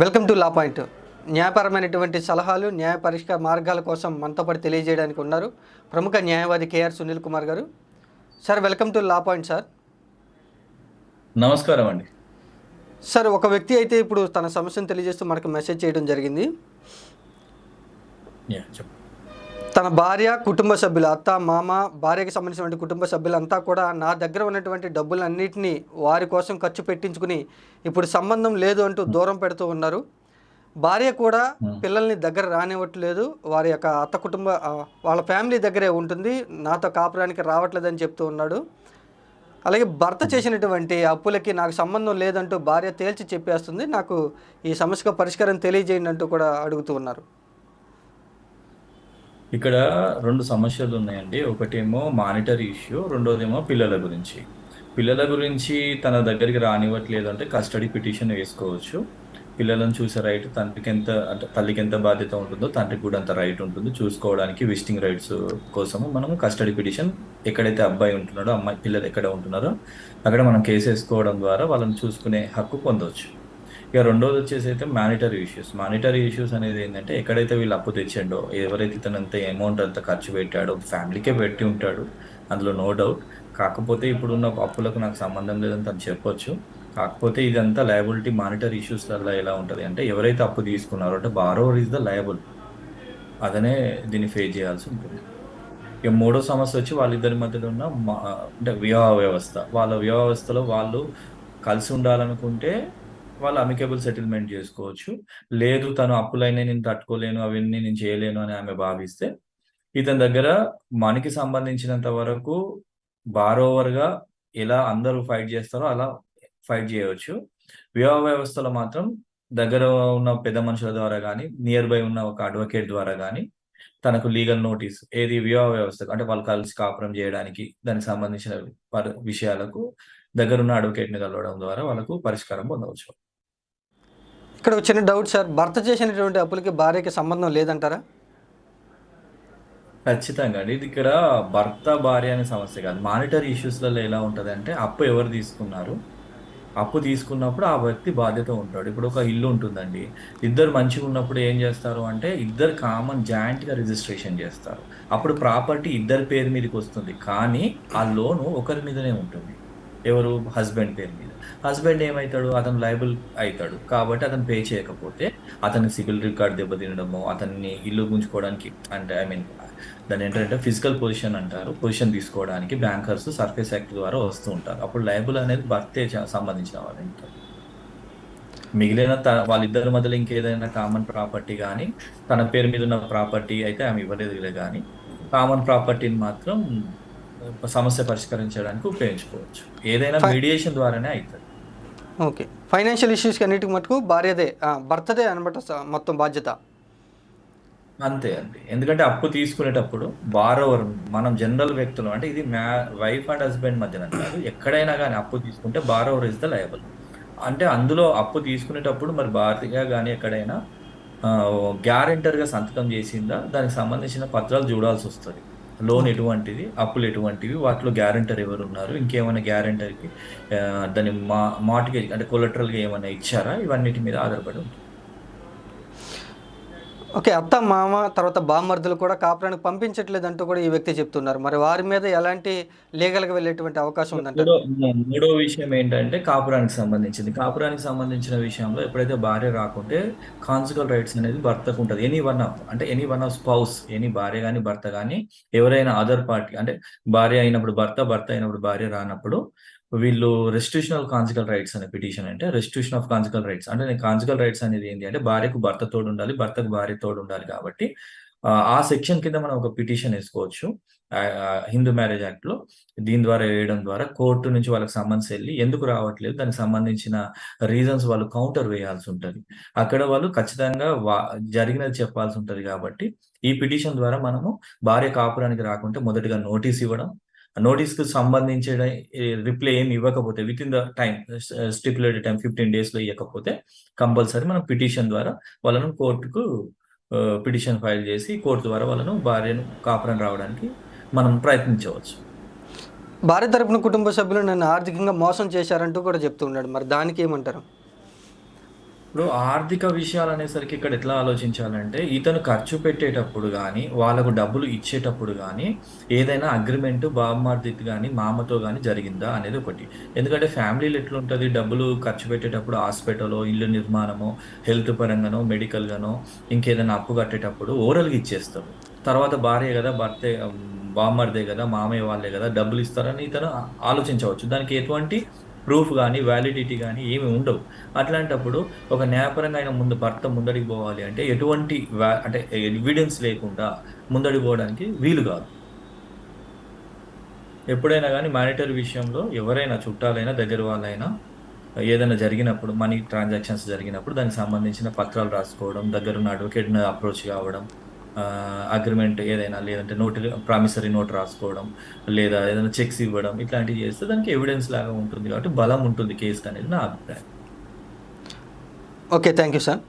Welcome to law point. న్యాయపరమైనటువంటి సలహాలు న్యాయ పరిష్కార మార్గాల కోసం మనతో పాటు తెలియజేయడానికి ఉన్నారు ప్రముఖ న్యాయవాది కేఆర్ సునీల్ కుమార్ గారు. Sir welcome to law point sir. నమస్కారం అండి. సార్ ఒక వ్యక్తి అయితే ఇప్పుడు తన సమస్యను తెలియజేస్తూ మనకు మెసేజ్ చేయడం జరిగింది. యా, చెప్పు. తన భార్య కుటుంబ సభ్యులు అత్త మామ భార్యకి సంబంధించినటువంటి కుటుంబ సభ్యులంతా కూడా నా దగ్గర ఉన్నటువంటి డబ్బులన్నింటినీ వారి కోసం ఖర్చు పెట్టించుకుని ఇప్పుడు సంబంధం లేదు అంటూ దూరం పెడుతూ ఉన్నారు. భార్య కూడా పిల్లల్ని దగ్గర రానివ్వట్లేదు. వారి యొక్క అత్త కుటుంబ వాళ్ళ ఫ్యామిలీ దగ్గరే ఉంటుంది. నాతో కాపురానికి రావట్లేదని చెప్తూ ఉన్నాడు. అలాగే భర్త చేసినటువంటి అప్పులకి నాకు సంబంధం లేదంటూ భార్య తేల్చి చెప్పేస్తుంది. నాకు ఈ సమస్యకు పరిష్కారం తెలియజేయండి అంటూ కూడా అడుగుతూ ఉన్నారు. ఇక్కడ రెండు సమస్యలు ఉన్నాయండి. ఒకటేమో మానిటరీ ఇష్యూ రెండోదేమో పిల్లల గురించి. పిల్లల గురించి తన దగ్గరికి రానివ్వట్లేదు అంటే కస్టడీ పిటిషన్ వేసుకోవచ్చు. పిల్లలను చూసే రైట్ తండ్రికి ఎంత అంటే తల్లికి ఎంత బాధ్యత ఉంటుందో తండ్రికి కూడా అంత రైట్ ఉంటుంది. చూసుకోవడానికి విజిటింగ్ రైట్స్ కోసము మనము కస్టడీ పిటిషన్ ఎక్కడైతే అబ్బాయి ఉంటున్నాడో అమ్మాయి పిల్లలు ఎక్కడ ఉంటున్నారో అక్కడ మనం కేసు వేసుకోవడం ద్వారా వాళ్ళని చూసుకునే హక్కు పొందవచ్చు ఇక రెండోది వచ్చేసి అయితే మానిటరీ ఇష్యూస్ మానిటరీ ఇష్యూస్ అనేది ఏంటంటే ఎక్కడైతే వీళ్ళు అప్పు తెచ్చిండో ఎవరైతే ఇతను అంత అమౌంట్ అంత ఖర్చు పెట్టాడో ఫ్యామిలీకే పెట్టి ఉంటాడు అందులో నో డౌట్ కాకపోతే ఇప్పుడున్న అప్పులకు నాకు సంబంధం లేదని తను చెప్పొచ్చు. కాకపోతే ఇదంతా లయబిలిటీ మానిటరీ ఇష్యూస్ వల్ల ఎలా ఉంటుంది అంటే ఎవరైతే అప్పు తీసుకున్నారో అంటే బారోవర్ ఈజ్ ద లయబుల్ అదనే దీన్ని ఫేస్ చేయాల్సి ఉంటుంది. ఇక మూడో సమస్య వచ్చి వాళ్ళిద్దరి మధ్యలో ఉన్న మా- అంటే వివాహ వ్యవస్థ. వాళ్ళ వివాహ వ్యవస్థలో వాళ్ళు కలిసి ఉండాలనుకుంటే వాళ్ళు అమికబుల్ సెటిల్మెంట్ చేసుకోవచ్చు. లేదు తను అప్పులైనా నేను తట్టుకోలేను అవన్నీ నేను చేయలేను అని ఆమె భావిస్తే ఇతని దగ్గర మనకి సంబంధించినంత వరకు బారోవర్గా ఎలా అందరూ ఫైట్ చేస్తారో అలా ఫైట్ చేయవచ్చు. వివాహ వ్యవస్థలో మాత్రం దగ్గర ఉన్న పెద్ద మనుషుల ద్వారా కానీ నియర్ బై ఉన్న ఒక అడ్వకేట్ ద్వారా కానీ తనకు లీగల్ నోటీస్ ఏది వివాహ వ్యవస్థ అంటే వాళ్ళు కలిసి కాపురం చేయడానికి దానికి సంబంధించిన విషయాలకు దగ్గరున్న అడ్వకేట్ని కలవడం ద్వారా వాళ్ళకు పరిష్కారం పొందవచ్చు. ఇక్కడ ఒక చిన్న డౌట్ సార్ భర్త చేసినటువంటి అప్పులకి భార్యకి సంబంధం లేదంటారా? ఖచ్చితంగా అండి. ఇది ఇక్కడ భర్త భార్య అనే సమస్య కాదు. మానిటరీ ఇష్యూస్లలో ఎలా ఉంటుంది అంటే అప్పు ఎవరు తీసుకున్నారు? అప్పు తీసుకున్నప్పుడు ఆ వ్యక్తి బాధ్యత ఉంటాడు. ఇప్పుడు ఒక ఇల్లు ఉంటుందండి. ఇద్దరు మంచిగా ఉన్నప్పుడు ఏం చేస్తారు అంటే ఇద్దరు కామన్ జాయింట్గా రిజిస్ట్రేషన్ చేస్తారు. అప్పుడు ప్రాపర్టీ ఇద్దరి పేరు మీదకి వస్తుంది. కానీ ఆ లోను ఒకరి మీదనే ఉంటుంది. ఎవరు? హస్బెండ్ పేరు మీద. హస్బెండ్ ఏమవుతాడు అతను లైబుల్ అవుతాడు కాబట్టి అతను పే చేయకపోతే అతని సిబిల్ రికార్డ్ దెబ్బతినడము అతన్ని ఇల్లు గుంజుకోవడానికి అంటే ఐ మీన్ దాని ఏంటంటే ఫిజికల్ పొజిషన్ అంటారు. పొజిషన్ తీసుకోవడానికి బ్యాంకర్స్ సర్ఫేస్ యాక్ట్ ద్వారా వస్తూ ఉంటారు. అప్పుడు లైబుల్ అనేది భర్తే సంబంధించిన వాళ్ళు ఉంటారు. మిగిలిన త- వాళ్ళిద్దరి మధ్యలో ఇంకేదైనా కామన్ ప్రాపర్టీ కానీ తన పేరు మీద ఉన్న ప్రాపర్టీ అయితే ఆమె ఇవ్వలేదు కానీ కామన్ ప్రాపర్టీని మాత్రం సమస్య పరిష్కరించడానికి ఉపయోగించుకోవచ్చు. ఏదైనా. మీడియేషన్ ద్వారానే అవుతుంది ఓకే. ఫైనాన్షియల్ ఇష్యూస్కి అన్నిటికి మటుకు భార్యదే భర్తదే అనమాట మొత్తం బాధ్యత. అంతే అండి. ఎందుకంటే అప్పు తీసుకునేటప్పుడు బారోవర్ మనం జనరల్ వ్యక్తులు అంటే ఇది మ్యా వైఫ్ అండ్ హస్బెండ్ మధ్యన కాదు. ఎక్కడైనా కానీ అప్పు తీసుకుంటే బారోవర్ ఇస్ ద లయబుల్ అంటే అందులో అప్పు తీసుకునేటప్పుడు మరి భారతీయ కానీ ఎక్కడైనా గ్యారెంటర్గా సంతకం చేసిందా? దానికి సంబంధించిన పత్రాలు చూడాల్సి వస్తుంది. లోన్ ఎటువంటిది అప్పులు ఎటువంటివి వాటిలో గ్యారెంటర్ ఎవరు ఉన్నారు ఇంకేమైనా గ్యారెంటర్కి దాని మా మార్టిగేజ్ అంటే కొలెటరల్గా ఏమైనా ఇచ్చారా? ఇవన్నిటి మీద ఆధారపడి ఉంటుంది. ఓకే అత్త మామ తర్వాత బామ్మర్దులు కూడా కాపురానికి పంపించట్లేదు అంటూ కూడా ఈ వ్యక్తి చెప్తున్నారు. మరి వారి మీద ఎలాంటి లీగల్గా వెళ్ళేటువంటి అవకాశం ఉందంటారు? మూడో మూడో విషయం ఏంటంటే కాపురానికి సంబంధించింది. కాపురానికి సంబంధించిన విషయంలో ఎప్పుడైతే భార్య రాకుంటే కాన్సికల్ రైట్స్ అనేది భర్తకు ఉంటుంది. ఎనీ వన్ ఆఫ్ అంటే any one of spouse any భార్య కానీ భర్త కానీ ఎవరైనా అదర్ పార్టీ అంటే భార్య అయినప్పుడు భర్త భర్త అయినప్పుడు భార్య రానప్పుడు వీళ్ళు రెస్టిట్యూషన్ ఆఫ్ కాన్సికల్ రైట్స్ అనే పిటిషన్ అంటే రెస్టిట్యూషన్ ఆఫ్ కాన్సికల్ రైట్స్ అంటే కాన్సికల్ రైట్స్ అనేది ఏంటి అంటే భార్యకు భర్త తోడు ఉండాలి భర్తకు భార్య తోడు ఉండాలి కాబట్టి ఆ, సెక్షన్ కింద మనం ఒక పిటిషన్ వేసుకోవచ్చు. హిందూ మ్యారేజ్ యాక్ట్లో దీని ద్వారా వేయడం ద్వారా కోర్టు నుంచి వాళ్ళకి సంబంధించి వెళ్ళి ఎందుకు రావట్లేదు దానికి సంబంధించిన రీజన్స్ వాళ్ళు కౌంటర్ వేయాల్సి ఉంటుంది. అక్కడ వాళ్ళు ఖచ్చితంగా జరిగినది చెప్పాల్సి ఉంటుంది కాబట్టి ఈ పిటిషన్ ద్వారా మనము భార్య కాపురానికి రాకుంటే మొదటిగా నోటీస్ ఇవ్వడం నోటీస్కు సంబంధించిన రిప్లై ఏమి ఇవ్వకపోతే within the time stipulated time fifteen డేస్లో ఇవ్వకపోతే కంపల్సరీ మనం పిటిషన్ ద్వారా వాళ్ళను కోర్టుకు పిటిషన్ ఫైల్ చేసి కోర్టు ద్వారా వాళ్ళను భార్యను కాపురం రావడానికి మనం ప్రయత్నించవచ్చు. భార్య తరపున కుటుంబ సభ్యులు నన్ను ఆర్థికంగా మోసం చేశారంటూ కూడా చెప్తూ ఉన్నాడు. మరి దానికి ఏమంటారు? ఇప్పుడు ఆర్థిక విషయాలు అనేసరికి ఇక్కడ ఎట్లా ఆలోచించాలంటే ఇతను ఖర్చు పెట్టేటప్పుడు కానీ వాళ్ళకు డబ్బులు ఇచ్చేటప్పుడు కానీ ఏదైనా అగ్రిమెంట్ బామ్మర్దితో కానీ మామతో కానీ జరిగిందా అనేది ఒకటి. ఎందుకంటే ఫ్యామిలీలు ఎట్లుంటుంది? డబ్బులు ఖర్చు పెట్టేటప్పుడు హాస్పిటలో ఇల్లు నిర్మాణమో హెల్త్ పరంగానో మెడికల్గానో ఇంకేదైనా అప్పు కట్టేటప్పుడు ఓరల్గా ఇచ్చేస్తారు. తర్వాత భార్య కదా భర్తే బామ్మర్దే కదా మామయ్య వాళ్ళే కదా డబ్బులు ఇస్తారని ఇతను ఆలోచించవచ్చు. దానికి ఎటువంటి ప్రూఫ్ కానీ వ్యాలిడిటీ కానీ ఏమి ఉండవు. అట్లాంటప్పుడు ఒక న్యాయపరంగా ఆయన ముందు భర్త ముందడికి పోవాలి అంటే ఎటువంటి వ్యా- అంటే ఎవిడెన్స్ లేకుండా ముందడి పోవడానికి వీలు కాదు. ఎప్పుడైనా కానీ మానిటరీ విషయంలో ఎవరైనా చుట్టాలైనా దగ్గర వాళ్ళైనా ఏదైనా జరిగినప్పుడు మనీ ట్రాన్సాక్షన్స్ జరిగినప్పుడు దానికి సంబంధించిన పత్రాలు రాసుకోవడం దగ్గరున్న అడ్వకేట్ని అప్రోచ్ కావడం అగ్రిమెంట్ ఏదైనా లేదంటే నోట్ ప్రామిసరీ నోట్ రాసుకోవడం లేదా ఏదైనా చెక్స్ ఇవ్వడం ఇట్లాంటివి చేస్తే దానికి ఎవిడెన్స్ లాగా ఉంటుంది కాబట్టి బలం ఉంటుంది కేసు అనేది నా అభిప్రాయం. Okay thank you sir